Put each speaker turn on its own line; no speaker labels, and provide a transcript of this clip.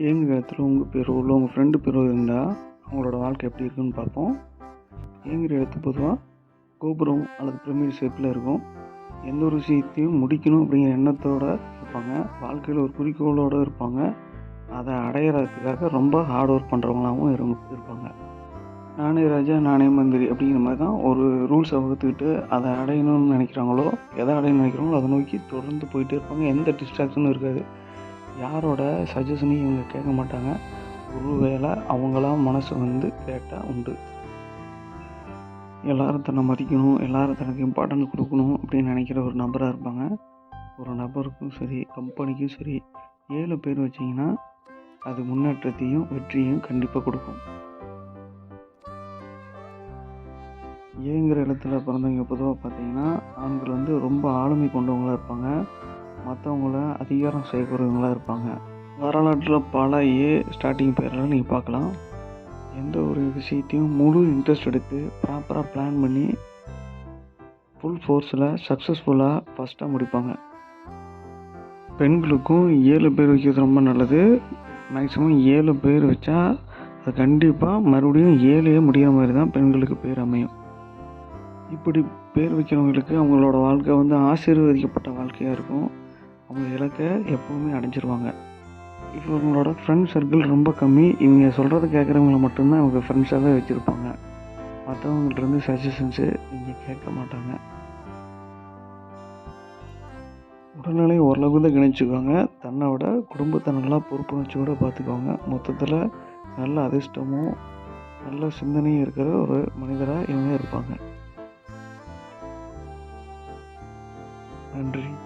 ஏங்குற இடத்துல உங்கள் பேரோ இல்லை உங்கள் ஃப்ரெண்டு பேரோ இருந்தால் அவங்களோட வாழ்க்கை எப்படி இருக்குன்னு பார்ப்போம். ஏங்குற இடத்து பொதுவாக கோபுரம் அல்லது பிரமிட் ஷேப்பில் இருக்கும். எந்த ஒரு விஷயத்தையும் முடிக்கணும் அப்படிங்கிற எண்ணத்தோடு இருப்பாங்க. வாழ்க்கையில் ஒரு குறிக்கோளோடு இருப்பாங்க. அதை அடையிறதுக்காக ரொம்ப ஹார்ட் ஒர்க் பண்ணுறவங்களாகவும் இரு இருப்பாங்க. நானே ராஜா நானே மந்திரி அப்படிங்கிற மாதிரி தான் ஒரு ரூல்ஸை வகுத்துக்கிட்டு அதை அடையணும்னு நினைக்கிறாங்களோ எதை அடையணும்னு நினைக்கிறாங்களோ அதை நோக்கி தொடர்ந்து போயிட்டே இருப்பாங்க. எந்த டிஸ்ட்ராக்ஷனும் இருக்காது. யாரோட சஜஷனையும் இவங்க கேட்க மாட்டாங்க. ஒருவேளை அவங்களாம் மனசு வந்து கேட்டால் உண்டு. எல்லோரும் தன்னை மதிக்கணும் எல்லோரும் தனக்கு இம்பார்ட்டன்ட் கொடுக்கணும் அப்படின்னு நினைக்கிற ஒரு நபராக இருப்பாங்க. ஒரு நபருக்கும் சரி கம்பெனிக்கும் சரி ஏழு பேர் வச்சிங்கன்னா அது முன்னேற்றத்தையும் வெற்றியும் கண்டிப்பாக கொடுக்கும். ஏங்கிற இடத்துல பிறந்தவங்க பொதுவாக பார்த்தீங்கன்னா ஆண்கள் வந்து ரொம்ப ஆளுமை கொண்டவங்களாக இருப்பாங்க. மற்றவங்கள அதிகாரம் செய்யக்கூடியவங்களாக இருப்பாங்க. வரலாற்றில் பல ஏ ஸ்டார்டிங் பேரில் நீங்கள் பார்க்கலாம். எந்த ஒரு விஷயத்தையும் முழு இன்ட்ரெஸ்ட் எடுத்து ப்ராப்பராக பிளான் பண்ணி ஃபுல் ஃபோர்ஸில் சக்ஸஸ்ஃபுல்லாக ஃபஸ்ட்டாக முடிப்பாங்க. பெண்களுக்கும் ஏழு பேர் வைக்கிறது ரொம்ப நல்லது. மேக்ஸிமம் ஏழு பேர் வச்சா அது கண்டிப்பாக மறுபடியும் ஏழையே முடிகிற மாதிரி தான் பெண்களுக்கு பேர் அமையும். இப்படி பேர் வைக்கிறவங்களுக்கு அவங்களோட வாழ்க்கை வந்து ஆசீர்வதிக்கப்பட்ட வாழ்க்கையாக இருக்கும். அவங்க இலக்கை எப்போவுமே அடைஞ்சிருவாங்க. இவங்களோட ஃப்ரெண்ட் சர்க்கிள் ரொம்ப கம்மி. இவங்க சொல்கிறத கேட்குறவங்கள மட்டும்தான் இவங்க ஃப்ரெண்ட்ஸாகவே வச்சுருப்பாங்க. மற்றவங்கள்டருந்து சஜஷன்ஸு இங்கே கேட்க மாட்டாங்க. உடல்நிலை ஓரளவுக்கு தான் கணிச்சுக்குவாங்க தன்னை விட குடும்பத்தை நல்லா பொறுப்புணர்ச்சியோடு பார்த்துக்குவாங்க மொத்தத்தில் நல்ல அதிர்ஷ்டமும் நல்ல சிந்தனையும் இருக்கிற ஒரு மனிதராக இவங்க இருப்பாங்க. நன்றி.